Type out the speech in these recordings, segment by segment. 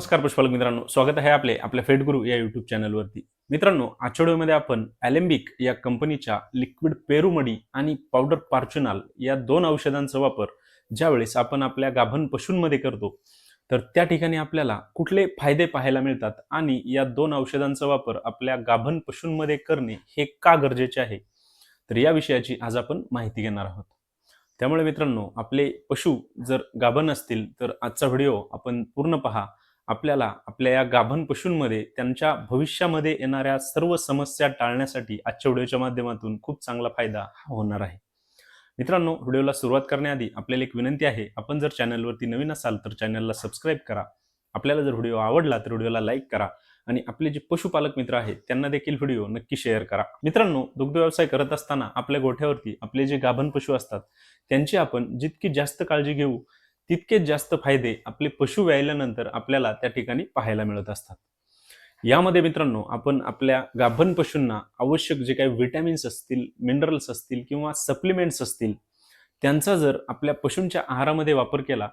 नमस्कार पुष्पालक मित्रांनो स्वागत आहे आपले आपल्या फेड गुरु या युट्यूब चॅनलवरती मित्रांनो आजच्या व्हिडिओमध्ये आपण ॲलेम्बिक या कंपनीच्या लिक्विड पेरुमडी आणि पावडर पार्चुनाल या दोन औषधांचा वापर ज्यावेळेस आपण आपल्या गाभण पशूंमध्ये करतो तर त्या ठिकाणी आपल्याला कुठले फायदे पाहायला मिळतात आणि या दोन औषधांचा वापर आपल्या गाभण पशूंमध्ये करणे हे का गरजेचे आहे? तर या विषयाची आज आपण माहिती घेणार आहोत. त्यामुळे मित्रांनो आपले पशु जर गाभण असतील तर आजचा व्हिडिओ आपण पूर्ण पहा. आपल्याला आपल्या या गाभण पशूंमध्ये त्यांच्या भविष्यामध्ये येणाऱ्या सर्व समस्या टाळण्यासाठी आजच्या व्हिडिओच्या माध्यमातून खूप चांगला फायदा हा होणार आहे. मित्रांनो व्हिडिओला सुरुवात करण्याआधी आपल्याला एक विनंती आहे आपण जर चॅनलवरती नवीन असाल तर चॅनलला सबस्क्राईब करा. आपल्याला जर व्हिडिओ आवडला तर व्हिडिओला लाईक करा आणि आपले जे पशुपालक मित्र आहेत त्यांना देखील व्हिडिओ नक्की शेअर करा. मित्रांनो दुग्ध व्यवसाय करत असताना आपल्या गोठ्यावरती आपले जे गाभण पशु असतात त्यांची आपण जितकी जास्त काळजी घेऊ तितके जास्त फायदे आपले पशु व्यायल्यानंतर आपल्याला त्या ठिकाणी पाहायला मिळत असतात. यामध्ये मित्रांनो आपण आपल्या गाभण पशूंना आवश्यक जे काही व्हिटॅमिन्स असतील मिनरल्स असतील किंवा सप्लिमेंट्स असतील त्यांचा जर आपल्या पशूंच्या आहारामध्ये वापर केला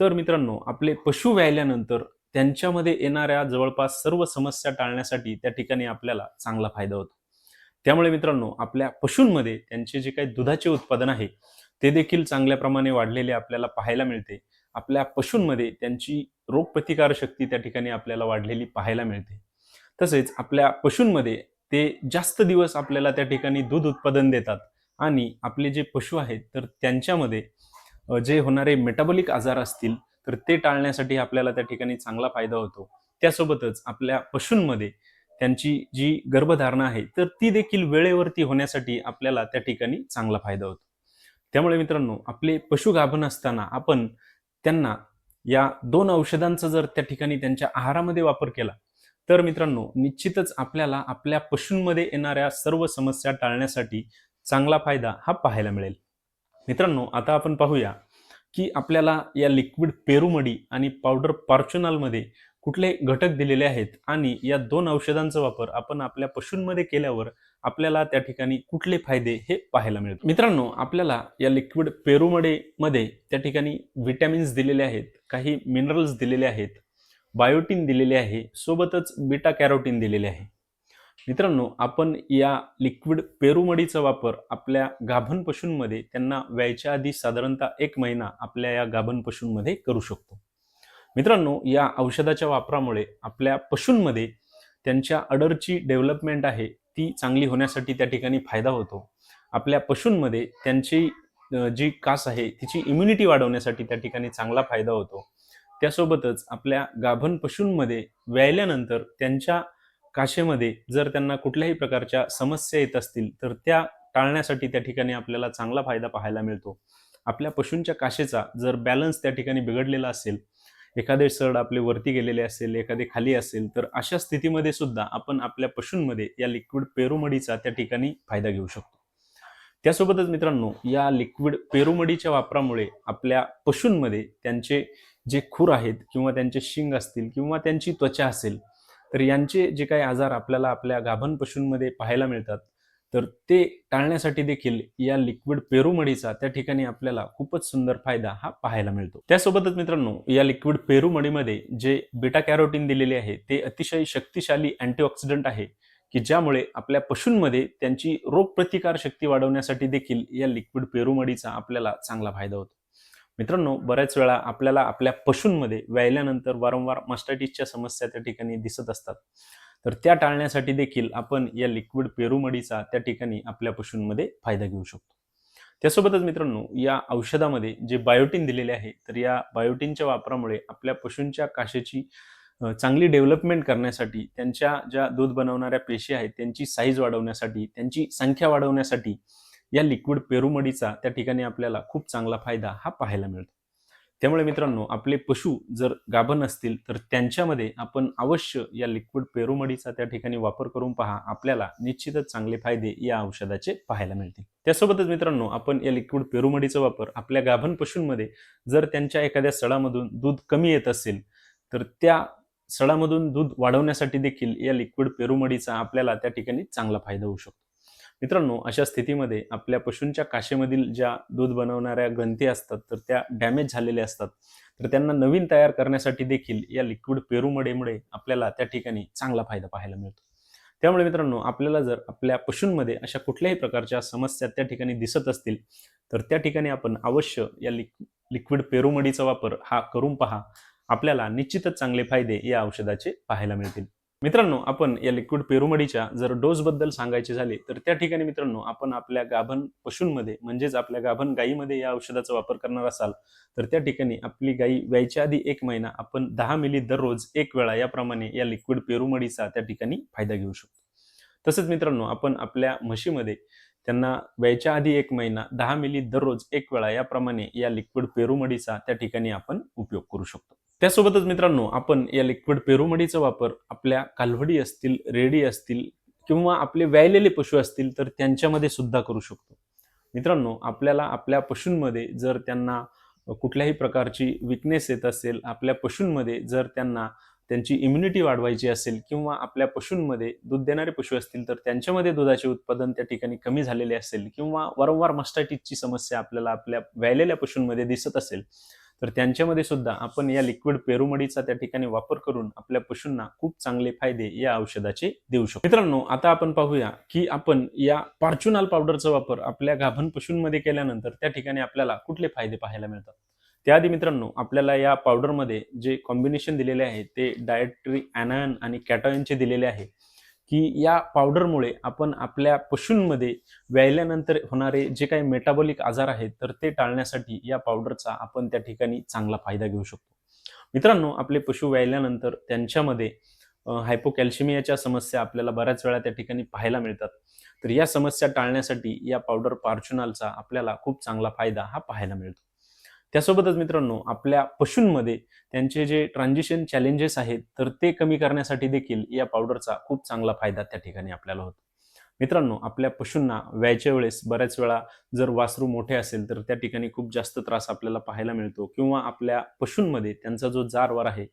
तर मित्रांनो आपले पशु व्यायल्यानंतर त्यांच्यामध्ये येणाऱ्या जवळपास सर्व समस्या टाळण्यासाठी त्या ठिकाणी आपल्याला चांगला फायदा होतो. त्यामुळे मित्रांनो आपल्या पशूंमध्ये त्यांचे जे काही दुधाचे उत्पादन आहे ते देखील चांगल्या प्रमाणे वाढलेले आपल्याला पाहायला मिळते. आपल्या पशूंमध्ये त्यांची रोगप्रतिकार शक्ती त्या ठिकाणी आपल्याला वाढलेली पाहायला मिळते. तसेच आपल्या पशूंमध्ये ते जास्त दिवस आपल्याला त्या ठिकाणी दूध उत्पादन देतात आणि आपले जे पशु आहेत तर त्यांच्यामध्ये जे होणारे मेटाबॉलिक आजार असतील तर ते टाळण्यासाठी आपल्याला त्या ठिकाणी चांगला फायदा होतो. त्यासोबतच आपल्या पशूंमध्ये त्यांची जी गर्भधारणा आहे तर ती देखील वेळेवरती होण्यासाठी आपल्याला त्या ठिकाणी चांगला फायदा होतो. त्यामुळे मित्रांनो आपले पशु गाभण असताना आपण त्यांना या दोन औषधांचा जर त्या ठिकाणी त्यांच्या आहारामध्ये वापर केला तर मित्रांनो निश्चितच आपल्याला आपल्या पशूंमध्ये येणाऱ्या सर्व समस्या टाळण्यासाठी चांगला फायदा हा पाहायला मिळेल. मित्रांनो आता आपण पाहूया की आपल्याला या लिक्विड पेरुमडी आणि पावडर पार्चुनालमध्ये कुठले घटक दिलेले आहेत आणि या दोन औषधांचा वापर आपण आपल्या पशूंमध्ये केल्यावर आपल्याला त्या ठिकाणी कुठले फायदे हे पाहायला मिळतात? मित्रांनो आपल्याला या लिक्विड पेरुमडे मध्ये त्या ठिकाणी विटॅमिन्स दिलेले आहेत काही मिनरल्स दिलेले आहेत बायोटीन दिलेले आहे सोबतच बीटा कॅरोटीन दिलेले आहे. मित्रांनो आपण या लिक्विड पेरुमडीचा वापर आपल्या गाभण पशूंमध्ये त्यांना व्यायच्या आधी साधारणतः एक महिना आपल्या या गाभण पशूंमध्ये करू शकतो. मित्रांनो या औषधाच्या वापरामुळे आपल्या पशूंमध्ये त्यांच्या अडरची डेव्हलपमेंट आहे ती चांगली होण्यासाठी त्या ठिकाणी फायदा होतो. आपल्या पशूंमध्ये त्यांची जी कास आहे तिची इम्युनिटी वाढवण्यासाठी त्या ठिकाणी चांगला फायदा होतो. त्यासोबतच आपल्या गाभण पशूंमध्ये व्यायल्यानंतर त्यांच्या काशेमध्ये जर त्यांना कुठल्याही प्रकारच्या समस्या येत असतील तर त्या टाळण्यासाठी त्या ठिकाणी आपल्याला चांगला फायदा पाहायला मिळतो. आपल्या पशूंच्या काशेचा जर बॅलन्स त्या ठिकाणी बिघडलेला असेल एखादे सड आपले वरती गेलेले असेल एखादे खाली असेल तर अशा स्थितीमध्ये सुद्धा आपण आपल्या पशूंमध्ये या लिक्विड पेरुमडीचा त्या ठिकाणी फायदा घेऊ शकतो. त्यासोबतच मित्रांनो या लिक्विड पेरुमडीच्या वापरामुळे आपल्या पशूंमध्ये त्यांचे जे खूर आहेत किंवा त्यांचे शिंग असतील किंवा त्यांची त्वचा असेल तर यांचे जे काही आजार आपल्याला आपल्या गाभण पशूंमध्ये पाहायला मिळतात तर ते टाळण्यासाठी देखील या लिक्विड पेरुमडीचा त्या ठिकाणी आपल्याला खूपच सुंदर फायदा हा पाहायला मिळतो. त्यासोबतच मित्रांनो या लिक्विड पेरुमडीमध्ये जे बीटा कॅरोटीन दिलेले आहे ते अतिशय शक्तिशाली अँटीऑक्सिडंट आहे की ज्यामुळे आपल्या पशूंमध्ये त्यांची रोगप्रतिकार शक्ती वाढवण्यासाठी देखील या लिक्विड पेरुमडीचा आपल्याला चांगला फायदा होतो. मित्रांनो बऱ्याच वेळा आपल्याला आपल्या पशूंमध्ये व्यायल्यानंतर वारंवार मास्टायटिसच्या समस्या त्या ठिकाणी दिसत असतात. तर त्या टाळण्यासाठी देखील आपण या लिक्विड पेरुमडीचा त्या ठिकाणी आपल्या पशूंमध्ये फायदा घेऊ शकतो. त्यासोबतच मित्रांनो या औषधामध्ये जे बायोटीन दिलेले आहे तर या बायोटीनच्या वापरामुळे आपल्या पशूंच्या काशेची चांगली डेव्हलपमेंट करण्यासाठी त्यांच्या ज्या दूध बनवणाऱ्या पेशी आहेत त्यांची साईज वाढवण्यासाठी त्यांची संख्या वाढवण्यासाठी या लिक्विड पेरुमडीचा त्या ठिकाणी आपल्याला खूप चांगला फायदा हा पाहायला मिळतो. त्यामुळे मित्रांनो आपले पशु जर गाभण असतील तर त्यांच्यामध्ये आपण अवश्य या लिक्विड पेरुमडीचा त्या ठिकाणी वापर करून पहा. आपल्याला निश्चितच चांगले फायदे या औषधाचे पाहायला मिळतील. त्यासोबतच मित्रांनो आपण या लिक्विड पेरुमडीचा वापर आपल्या गाभण पशूंमध्ये जर त्यांच्या एखाद्या सडामधून दूध कमी येत असेल तर त्या सडामधून दूध वाढवण्यासाठी देखील या लिक्विड पेरुमडीचा आपल्याला त्या ठिकाणी चांगला फायदा होऊ शकतो. मित्रांनो अशा स्थितीमध्ये आपल्या पशूंच्या काशेमधील ज्या दूध बनवणाऱ्या ग्रंथी असतात तर त्या डॅमेज झालेल्या असतात. तर त्यांना नवीन तयार करण्यासाठी देखील या लिक्विड पेरुमडेमुळे आपल्याला त्या ठिकाणी चांगला फायदा पाहायला मिळतो. त्यामुळे मित्रांनो आपल्याला जर आपल्या पशूंमध्ये अशा कुठल्याही प्रकारच्या समस्या त्या ठिकाणी दिसत असतील तर त्या ठिकाणी आपण अवश्य या लिक लिक्विड पेरूमडीचा वापर हा करून पहा. आपल्याला निश्चितच चांगले फायदे या औषधाचे पाहायला मिळतील. मित्रांनो आपण या लिक्विड पेरुमडीच्या जर डोसबद्दल सांगायचे झाले तर त्या ठिकाणी मित्रांनो आपण आपल्या गाभण पशूंमध्ये म्हणजेच आपल्या गाभण गायीमध्ये या औषधाचा वापर करणार असाल तर त्या ठिकाणी आपली गायी व्यायच्या आधी एक महिना आपण दहा मिली दररोज एक वेळा याप्रमाणे या लिक्विड पेरुमडीचा त्या ठिकाणी फायदा घेऊ शकतो. तसेच मित्रांनो आपण आपल्या म्हशीमध्ये त्यांना व्यायच्या आधी एक महिना दहा मिली दररोज एक वेळा याप्रमाणे या लिक्विड पेरुमडीचा त्या ठिकाणी आपण उपयोग करू शकतो. त्यासोबतच मित्रांनो आपण या लिक्विड पेरुमडीचा वापर आपल्या कालवडी असतील रेडी असतील किंवा आपले व्यायलेले पशु असतील तर त्यांच्यामध्ये सुद्धा करू शकतो. मित्रांनो आपल्याला आपल्या पशूंमध्ये जर त्यांना कुठल्याही प्रकारची विकनेस येत असेल आपल्या पशूंमध्ये जर त्यांना त्यांची इम्युनिटी वाढवायची असेल किंवा आपल्या पशूंमध्ये दूध देणारे पशु असतील तर त्यांच्यामध्ये दुधाचे उत्पादन त्या ठिकाणी कमी झालेले असेल किंवा वारंवार मस्टायटिसची समस्या आपल्याला आपल्या व्यायलेल्या पशूंमध्ये दिसत असेल तर त्यांच्यामध्ये सुद्धा आपण या लिक्विड पेरूमडीचा त्या ठिकाणी वापर करून आपल्या पशूंना खूप चांगले फायदे या औषधाचे देऊ शकतो. मित्रांनो आता आपण पाहूया की आपण या पार्च्युनाल पावडरचा वापर आपल्या गाभण पशूंमध्ये केल्यानंतर त्या ठिकाणी आपल्याला कुठले फायदे पाहायला मिळतात? त्याआधी मित्रांनो आपल्याला या पावडरमध्ये जे कॉम्बिनेशन दिलेले आहे ते डायट्री ॲनायन आणि कॅटायनचे दिलेले आहे की या पावडरमुळे आपण आपल्या पशूंमध्ये व्यायल्यानंतर होणारे जे काही मेटाबॉलिक आजार आहेत तर ते टाळण्यासाठी या पावडरचा आपण त्या ठिकाणी चांगला फायदा घेऊ शकतो. मित्रांनो आपले पशु व्यायल्यानंतर त्यांच्यामध्ये हायपोकॅल्शिमियाच्या समस्या आपल्याला बऱ्याच वेळा त्या ठिकाणी पाहायला मिळतात. तर या समस्या टाळण्यासाठी या पावडर पार्च्युनालचा आपल्याला खूप चांगला फायदा हा पाहायला मिळतो. त्यासोबतच मित्रांनो आपल्या पशूंमध्ये त्यांचे जे ट्रान्झिशन चॅलेंजेस आहेत तर ते कमी करण्यासाठी देखील या पावडरचा खूप चांगला फायदा त्या ठिकाणी आपल्याला होतो. मित्रांनो आपल्या पशूंना व्यायच्या वेळेस बऱ्याच वेळा जर वासरू मोठे असेल तर त्या ठिकाणी खूप जास्त त्रास आपल्याला पाहायला मिळतो. किंवा आपल्या पशूंमध्ये त्यांचा जो जारवार आहे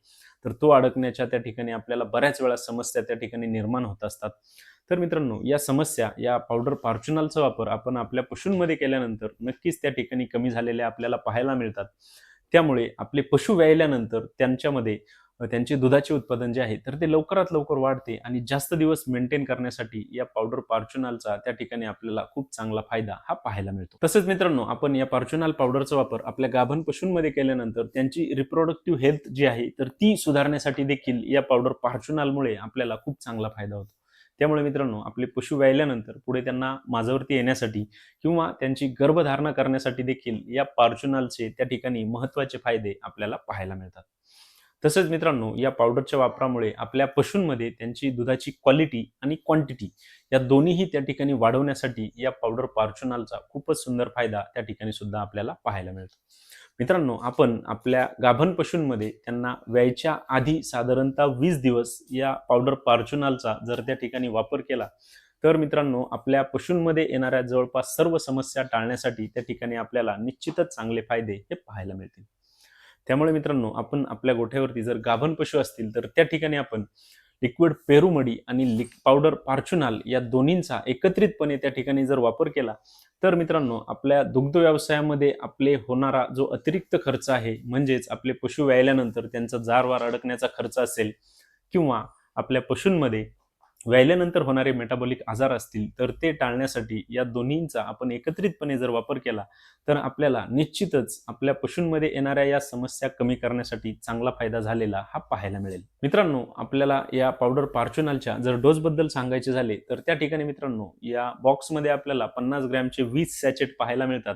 तर तो अडकण्याच्या त्या ठिकाणी आपल्याला बऱ्याच वेळा समस्या त्या ठिकाणी निर्माण होत असतात. तर मित्रांनो या समस्या या पावडर फॉर्च्युनलचा वापर आपण आपल्या पशूंमध्ये केल्यानंतर नक्कीच त्या ठिकाणी कमी झालेल्या आपल्याला पाहायला मिळतात. त्यामुळे आपले पशु व्यायल्यानंतर त्यांच्यामध्ये त्यांचे दुधाचे उत्पादन जे आहे तर ते लवकरात लवकर वाढते आणि जास्त दिवस मेंटेन करण्यासाठी या पावडर पार्च्युनालचा त्या ठिकाणी आपल्याला खूप चांगला फायदा हा पाहायला मिळतो. तसेच मित्रांनो आपण या पार्च्युनाल पावडरचा वापर आपल्या गाभण पशूंमध्ये केल्यानंतर त्यांची रिप्रोडक्टिव्ह हेल्थ जी आहे तर ती सुधारण्यासाठी देखील या पावडर पार्च्युनालमुळे आपल्याला खूप चांगला फायदा होतो. त्यामुळे मित्रांनो आपले पशु व्यायल्यानंतर पुढे त्यांना माझावरती येण्यासाठी किंवा त्यांची गर्भधारणा करण्यासाठी देखील या पार्च्युनालचे त्या ठिकाणी महत्त्वाचे फायदे आपल्याला पाहायला मिळतात. तसेच मित्रांनो या पावडरच्या वापरामुळे आपल्या पशूंमध्ये त्यांची दुधाची क्वालिटी आणि क्वांटिटी या दोन्हीही त्या ठिकाणी वाढवण्यासाठी या पावडर पार्च्युनालचा खूपच सुंदर फायदा त्या ठिकाणी सुद्धा आपल्याला पाहायला मिळतो. मित्रांनो आपण आपल्या गाभण पशूंमध्ये त्यांना व्यायच्या आधी साधारणतः वीस दिवस या पावडर पार्च्युनालचा जर त्या ठिकाणी वापर केला तर मित्रांनो आपल्या पशूंमध्ये येणाऱ्या जवळपास सर्व समस्या टाळण्यासाठी त्या ठिकाणी आपल्याला निश्चितच चांगले फायदे हे पाहायला मिळतील. त्यामुळे मित्रांनो आपण आपल्या गोठ्यावरती जर गाभण पशु असतील तर त्या ठिकाणी आपण लिक्विड पेरूमडी आणि लिक पावडर पार्च्युनाल या दोन्हींचा एकत्रितपणे त्या ठिकाणी जर वापर केला तर मित्रांनो आपल्या दुग्ध व्यवसायामध्ये आपले होणारा जो अतिरिक्त खर्च आहे म्हणजेच आपले पशु व्यायल्यानंतर त्यांचा जारवार अडकण्याचा खर्च असेल किंवा आपल्या पशूंमध्ये व्यायल्यानंतर होणारे मेटाबॉलिक आजार असतील तर ते टाळण्यासाठी या दोन्हींचा आपण एकत्रितपणे जर वापर केला तर आपल्याला निश्चितच आपल्या पशूंमध्ये येणाऱ्या या समस्या कमी करण्यासाठी चांगला फायदा झालेला हा पाहायला मिळेल. मित्रांनो आपल्याला या पावडर पार्च्युनलच्या जर डोसबद्दल सांगायचे झाले तर त्या ठिकाणी मित्रांनो या बॉक्समध्ये आपल्याला पन्नास ग्रॅमचे वीस सॅचेट पाहायला मिळतात.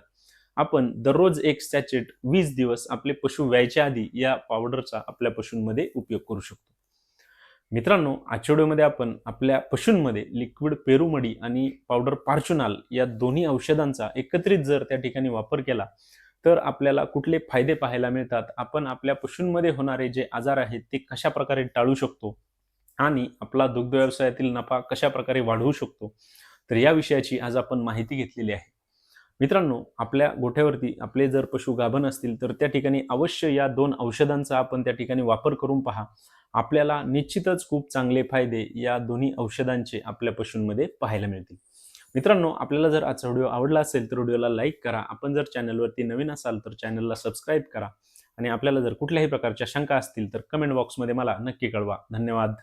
आपण दररोज एक सॅचेट वीस दिवस आपले पशु व्यायच्या आधी या पावडरचा आपल्या पशूंमध्ये उपयोग करू शकतो. मित्रांनो आजच्या व्हिडिओमध्ये आपण आपल्या पशूंमध्ये लिक्विड पेरूमडी आणि पावडर पार्च्युनाल या दोन्ही औषधांचा एकत्रित जर त्या ठिकाणी वापर केला तर आपल्याला कुठले फायदे पाहायला मिळतात? आपण आपल्या पशूंमध्ये होणारे जे आजार आहेत ते कशा प्रकारे टाळू शकतो? आणि आपला दुग्ध व्यवसायातील नफा कशा प्रकारे वाढवू शकतो? तर या विषयाची आज आपण माहिती घेतलेली आहे. मित्रांनो आपल्या गोठ्यावरती आपले जर पशु गाभण असतील तर त्या ठिकाणी अवश्य या दोन औषधांचा आपण त्या ठिकाणी वापर करून पहा. आपल्याला निश्चितच खूप चांगले फायदे या दोन्ही औषधांचे आपल्या पशूंमध्ये पाहायला मिळतील. मित्रांनो आपल्याला जर आजचा व्हिडिओ आवडला असेल तर व्हिडिओला लाईक करा. आपण जर चॅनलवरती नवीन असाल तर चॅनलला सबस्क्राईब करा. आणि आपल्याला जर कुठल्याही प्रकारच्या शंका असतील तर कमेंट बॉक्समध्ये मला नक्की कळवा. धन्यवाद.